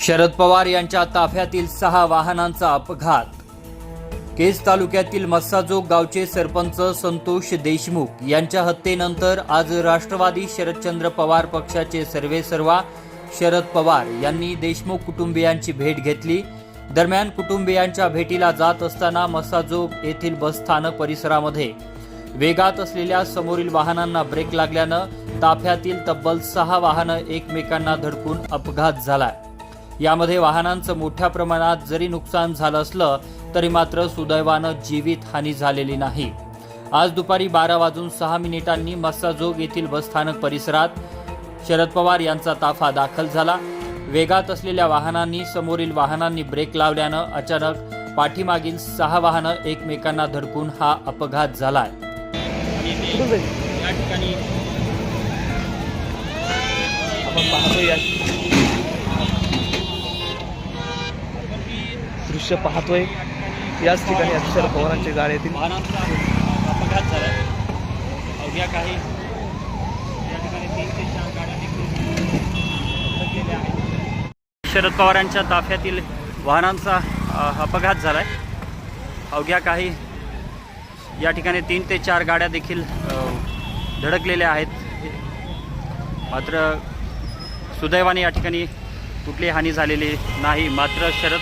शरद पवार यांच्या ताफ्यातील सहा वाहनांचा अपघात. केज तालुक्यातील मस्साजोग गावचे सरपंच संतोष देशमुख यांच्या हत्येनंतर आज राष्ट्रवादी शरदचंद्र पवार पक्षाचे सर्वेसर्वा शरद पवार यांनी देशमुख कुटुंबियांची भेट घेतली. दरम्यान कुटुंबियांच्या भेटीला जात असताना मस्साजोग येथील बसस्थानक परिसरामध्ये वेगात असलेल्या समोरील वाहनांना ब्रेक लागल्यानं ताफ्यातील तब्बल सहा वाहनं एकमेकांना धडकून अपघात झालाय. यामध्ये वाहनांचं मोठ्या प्रमाणात जरी नुकसान झालं असलं तरी मात्र सुदैवानं जीवित हानी झालेली नाही. आज दुपारी बारा वाजून सहा मिनिटांनी मस्साजोग येथील बसस्थानक परिसरात शरद पवार यांचा ताफा दाखल झाला. वेगात असलेल्या वाहनांनी समोरील वाहनांनी ब्रेक लावल्यानं अचानक पाठीमागील सहा वाहनं एकमेकांना धडकून हा अपघात झालाय. या ठिकाणी आपण पाहतो या दृश्य पाहतोय. याच ठिकाणी शरद पवारांचे गाड्यातील वाहनांचा अपघात झाला अवघ्या काही या ठिकाणी तीन ते चार गाड्या देखील धडकलेल्या आहेत. शरद पवारांच्या ताफ्यातील वाहनांचा अपघात झालाय. अवघ्या काही या ठिकाणी तीन ते चार गाड्या देखील धडकलेल्या आहेत. मात्र सुदैवाने या ठिकाणी कुठली हानी झालेली नाही. मात्र शरद